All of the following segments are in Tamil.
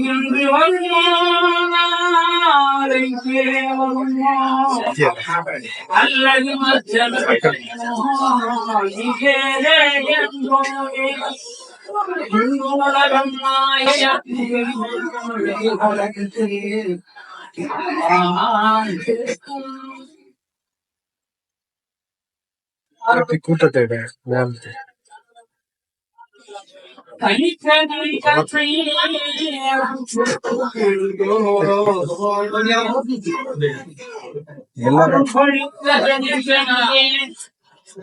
இன்று வருமானை அல்லது உலகம் அப்படி கூட்டத்தை விட மேலே எல்லாரும்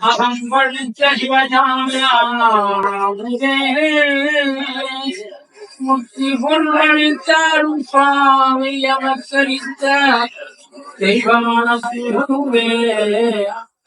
அகம் படித்த சிவஜாமியே முக்தி பொருளித்தாரும் சுவாமி அவசரித்த தெய்வமான சிறுவே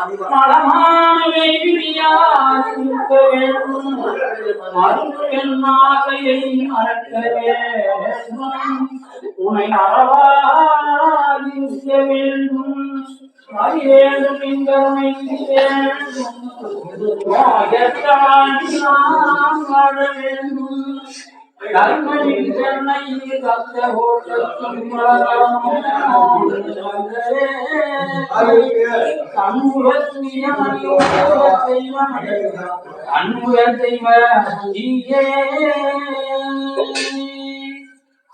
பொய் மலமானவை விரியாது வேண்டும் மருந்துகள் மறக்க வேண்டும். உனை வேண்டும் அறிவேண்டும் இந்த வேண்டும் வேண்டும். கர்மனின் சென்னை கத்த அன்புகள் செய்வ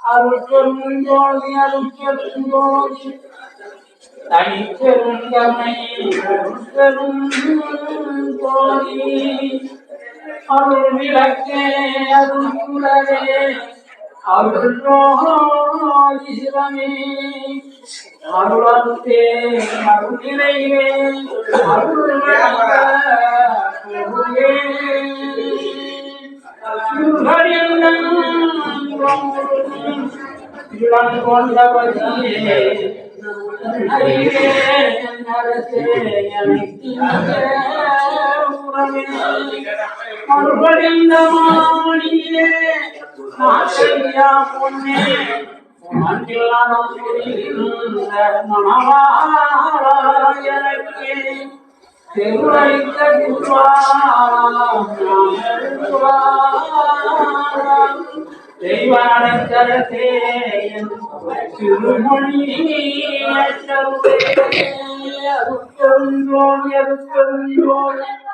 அருட்பெரும் ஜோதி அருள் விளக்கே அருள் குலரே அருள் நோதி அருளத்தே அருள் அருள் கொண்டவதியே மறுபடியே ஆசையா பொன்னே மனவாரே தெருளைத்த தெய்வானத்தரசே திருமொழி அருக்கொன்றோன் அருக்கொன்றோன் தனிப்பெருங்கமை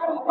Yeah.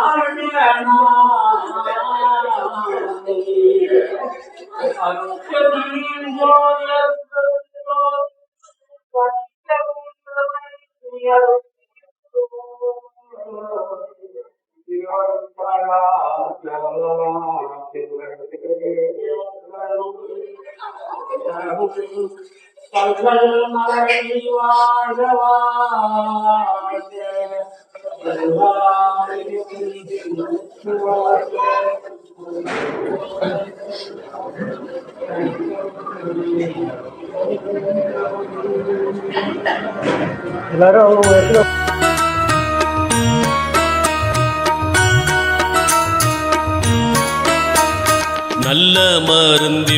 ஏக ஜோதி எல்லாரும் அவங்க இடத்துல நல்ல மருந்தி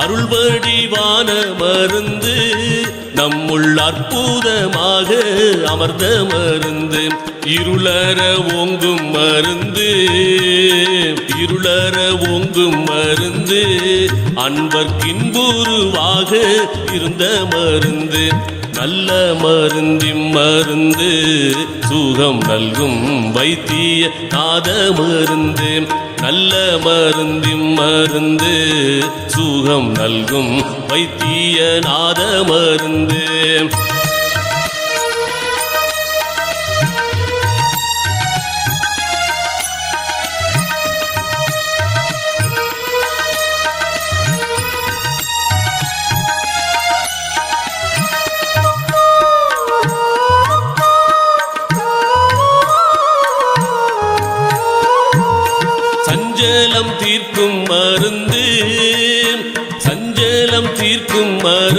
அருள்வடிவான மருந்து நம்முள் அற்புதமாக அமர்ந்த மருந்து. இருளற ஓங்கும் மருந்து இருளற ஓங்கும் மருந்து அன்பர்க்கின்புருவாக இருந்த மருந்து. நல்ல மருந்திம் மருந்து சுகம் நல்கும் வைத்திய நாத மருந்து. நல்ல மருந்தி மருந்து சுகம் நல்கும் வைத்தியநாத மருந்து.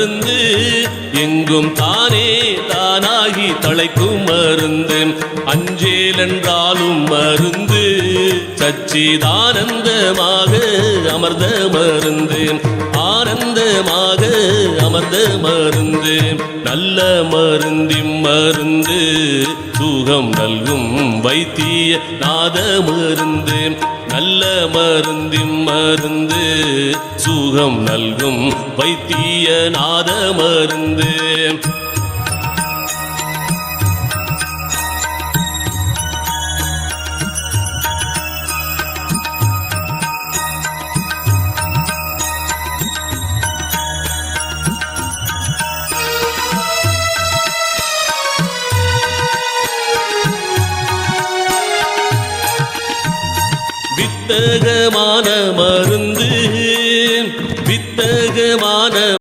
மருந்து எங்கும் தானே தானாகி தலைக்கும் மருந்து. அஞ்சேல் என்றாலும் மருந்து சச்சிதானந்தமாக அமர்ந்த மருந்து. ஆனந்தமாக அமர்ந்த மருந்து. நல்ல மருந்திம் மருந்து சுகம் நல்கும் வைத்திய நாத மருந்து. நல்ல மருந்திம் மருந்து சுகம் நல்கும் வைத்திய நாத மருந்து வித்தகமான மருந்து வித்தகமான